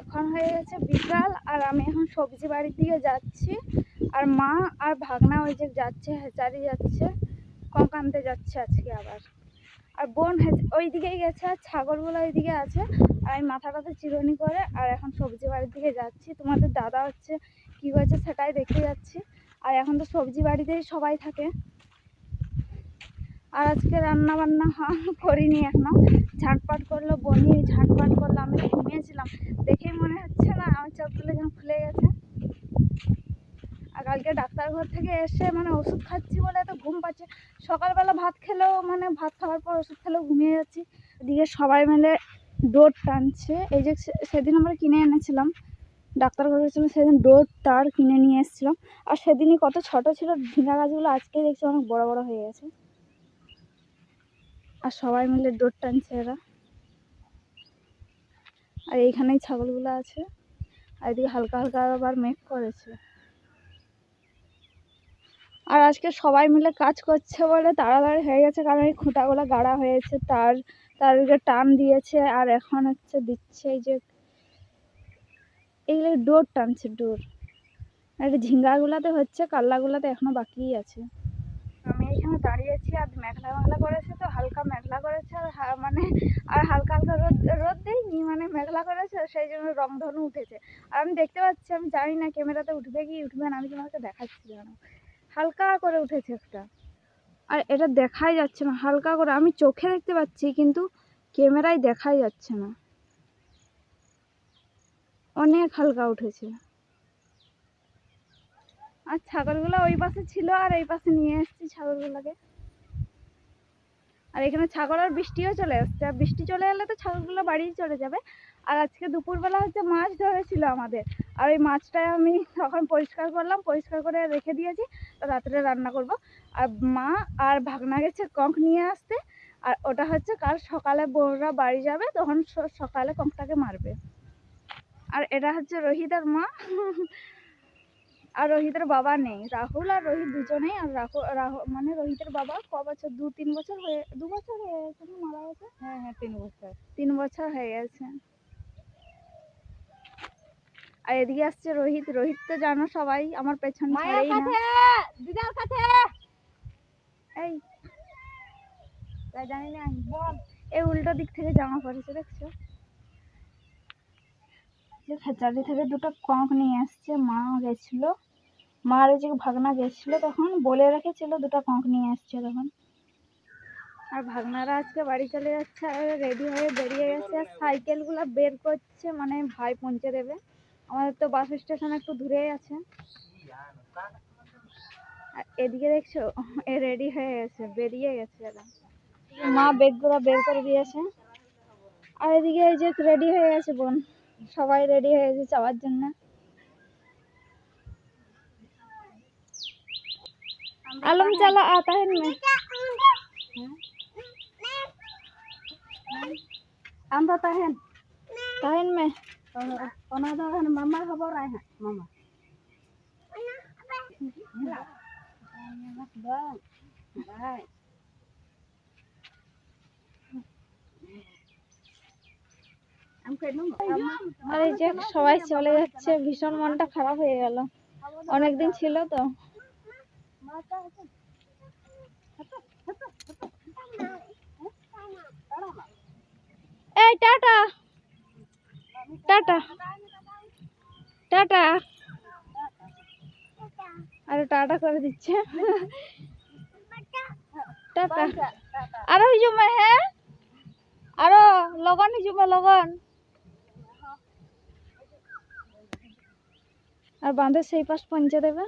এখন হয়ে গেছে বিকাল আর আমি এখন সবজি বাড়ির দিকে যাচ্ছি। আর মা আর ভাগনা ওই যে যাচ্ছে, হেচারি যাচ্ছে কক আনতে যাচ্ছে আজকে আবার। আর বোন ওই দিকেই গেছে, আর ছাগলগুলো ওইদিকে আছে। আর আমি মাথাটাতে চিরুনি করে, আর এখন সবজি বাড়ির দিকে যাচ্ছি। তোমাদের দাদা হচ্ছে, কী হয়েছে সেটাই দেখতে যাচ্ছি। আর এখন তো সবজি বাড়িতেই সবাই থাকে। আর আজকে রান্না বান্না করিনি এখনও। ঝাটপাট করল বনি ঝাটপাট করল, আমি ঘুমিয়েছিলাম। দেখেই মনে হচ্ছে না, আমার চোখগুলো যেন খুলে গেছে। আর কালকে ডাক্তার ঘর থেকে এসে মানে ওষুধ খাচ্ছি বলে তো ঘুম পাচ্ছে। সকালবেলা ভাত খেলেও মানে ভাত খাওয়ার পর ওষুধ খেলেও ঘুমিয়ে যাচ্ছি। এদিকে সবাই মিলে ডোর টানছে। এই যে সেদিন আমরা কিনে এনেছিলাম। ডাক্তার ঘরে গেছিলাম, সেদিন ডোর তার কিনে নিয়ে এসেছিলাম। আর সেদিনই কত ছোট ছিল ঝিঙা গাছগুলো আজকে দেখছি অনেক বড় বড় হয়ে গেছে। আর সবাই মিলে ডোর টানছে এরা। আর এইখানেই ছাগলগুলো আছে। আর এদিকে হালকা হালকা আবার মেঘ করেছে। আর আজকে সবাই মিলে কাজ করছে বলে তাড়াতাড়ি হয়ে গেছে, কারণ এই খুঁটাগুলো গাড়া হয়েছে, তার তার টান দিয়েছে আর এখন হচ্ছে দিচ্ছে এই যে এইগুলো ডোর টানছে ডোর আর ঝিঙ্গাগুলাতে হচ্ছে, কাল্লাগুলাতে এখনও বাকিই আছে। আমি এখানে দাঁড়িয়ে আছি আর মেঘলা মেঘলা করেছে তো, হালকা মেঘলা করেছে আর মানে আর হালকা হালকা রোদ রোদ দেয়নি মানে মেঘলা করেছে সেই জন্য রংধনু উঠেছে। আর আমি দেখতে পাচ্ছি, আমি জানি না ক্যামেরাতে উঠবে কি উঠবে না, আমি তোমাকে দেখাচ্ছি কেন হালকা করে উঠেছে একটা। আর এটা দেখাই যাচ্ছে না, হালকা করে, আমি চোখে দেখতে পাচ্ছি কিন্তু ক্যামেরায় দেখাই যাচ্ছে না। অনেক হালকা উঠেছে। আর ছাগলগুলো ওই পাশে ছিল আর এই পাশে নিয়ে এসেছি ছাগলগুলোকে। আর এখানে ছাগল আর বৃষ্টিও চলে এসছে। আর বৃষ্টি চলে এলে তো ছাগলগুলো বাড়ি চলে যাবে। আর আজকে দুপুরবেলা হচ্ছে মাছ ধরেছিল আমাদের। আর ওই মাছটা আমি তখন পরিষ্কার করলাম, পরিষ্কার করে রেখে দিয়েছি। তো রাত্রে রান্না করব। আর মা আর ভাগনা গেছে কঙ্ক নিয়ে আসতে। আর ওটা হচ্ছে কাল সকালে বোনরা বাড়ি যাবে, তখন সকালে কঙ্কটাকে মারবে। আর এটা হচ্ছে রোহিত আর মা। আর রোহিতের বাবা নেই। রাহুল আর রোহিত দুজনেই আর রাহুল রাহুল মানে রোহিতের বাবা ক বছর? দু তিন বছর হয়ে দু বছর হয়ে গেছে মারা গেছে? হ্যাঁ হ্যাঁ তিন বছর। তিন বছর হয়ে গেছে। আর এদিকে আসছে রোহিত। রোহিত তো জানো সবাই আমার পেছন ছাড়েই না। দিদার কাছে। এই। তাই জানি না বল। এই উল্টো দিক থেকে জামা পড়েছে দেখছ? যে খেচারি থেকে দুটো কঙ্ক নিয়ে আসছে, মা গেছিল, মা আর যে ভাগনা গেছিল তখন বলে রেখেছিল দুটো কঙ্ক নিয়ে আসছে তখন। আর ভাগনারা আজকে বাড়ি চলে যাচ্ছে আর রেডি হয়ে বেরিয়ে গেছে আর সাইকেলগুলো বের করছে মানে ভাই পৌঁছে দেবে। আমাদের তো বাস স্টেশন একটু দূরেই আছে। আর এদিকে দেখছ, এ রেডি হয়ে গেছে, বেরিয়ে গেছে মা বেগগুলো বের করে দিয়েছে। আর এদিকে এই যে রেডি হয়ে গেছে বোন। সবাই রেডি হয়ে গেছে যাওয়ার জন্য आलम चला आता है मैं আমরা তাহেন ताहिन में ওনা দাহেন মামা খবর আয় হ্যাঁ মামা বাই আমি আর যে সবাই চলে যাচ্ছে, ভীষণ মনটা খারাপ হয়ে গেল। অনেকদিন ছিল তো। এই টাটা টাটা টাটা। আরে টাটা করে দিচ্ছে। টাটা। আরও হিজুমে হ্যাঁ? আরও, লগন হিজুমে লগন। আর বাঁধের সেই পাশ পৌঁছে দেবে।